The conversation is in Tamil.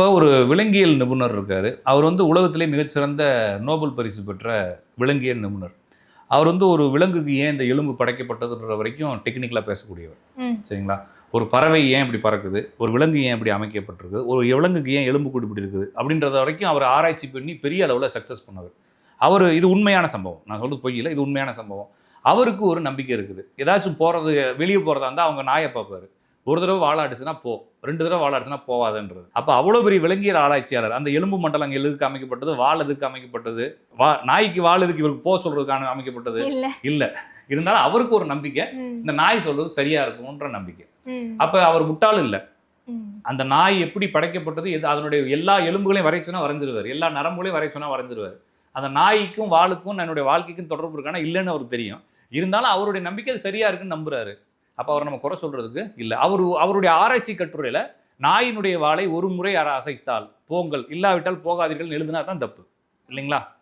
இப்போ ஒரு விலங்கியல் நிபுணர் இருக்காரு. அவர் வந்து உலகத்திலே மிகச்சிறந்த நோபல் பரிசு பெற்ற விலங்கியல் நிபுணர். அவர் வந்து ஒரு விலங்குக்கு ஏன் இந்த எலும்பு படைக்கப்பட்டதுன்ற வரைக்கும் டெக்னிக்கலாக பேசக்கூடியவர். சரிங்களா? ஒரு பறவை ஏன் இப்படி பறக்குது? ஒரு விலங்கு ஏன் இப்படி அமைக்கப்பட்டிருக்கு? ஒரு விலங்குக்கு ஏன் எலும்பு கூடு இப்படி இருக்குது அப்படின்றத வரைக்கும் அவர் ஆராய்ச்சி பண்ணி பெரிய அளவில் சக்ஸஸ் பண்ணவர். அவர் இது உண்மையான சம்பவம். நான் சொல்றது பொய் இல்லை இது உண்மையான சம்பவம். அவருக்கு ஒரு நம்பிக்கை இருக்குது. ஏதாச்சும் போகிறது வெளியே போகிறதா இருந்தால் அவங்க நாயை பார்ப்பாரு. ஒரு தடவை வாழாடுச்சுன்னா போ. ரெண்டு தடவை வாழாடுச்சுன்னா போவாதுன்றது. அப்போ அவ்வளோ பெரிய விலங்கியல் ஆராய்ச்சியாளர் அந்த எலும்பு மண்டலம் எதுக்கு அமைக்கப்பட்டது வால் எதுக்கு அமைக்கப்பட்டது வா நாய்க்கு வால் எதுக்கு இவருக்கு போக சொல்றதுக்கான அமைக்கப்பட்டது? இல்ல. இருந்தாலும் அவருக்கு ஒரு நம்பிக்கை. இந்த நாய் சொல்றது சரியா இருக்கும்ன்ற நம்பிக்கை. அப்போ அவர் முட்டாள் இல்லை. அந்த நாய் எப்படி படைக்கப்பட்டது எது அதனுடைய எல்லா எலும்புகளையும் வரைச்சுனா வரைஞ்சிருவார். எல்லா நரம்புகளையும் வரைச்சுனா வரைஞ்சிருவார். அந்த நாய்க்கும் வாளுக்கும் என்னுடைய வாழ்க்கைக்கும் தொடர்பு இருக்கானா இல்லைன்னு அவருக்கு தெரியும். இருந்தாலும் அவருடைய நம்பிக்கை அது சரியா இருக்குன்னு நம்புறாரு. அப்போ அவர் நம்ம குறை சொல்கிறதுக்கு இல்லை. அவர் அவருடைய ஆராய்ச்சி கட்டுரையில் நாயினுடைய வாளை ஒரு முறை அர- அசைத்தால் போங்கள் இல்லாவிட்டால் போகாதீர்கள் எழுதினா தான் தப்பு. இல்லைங்களா?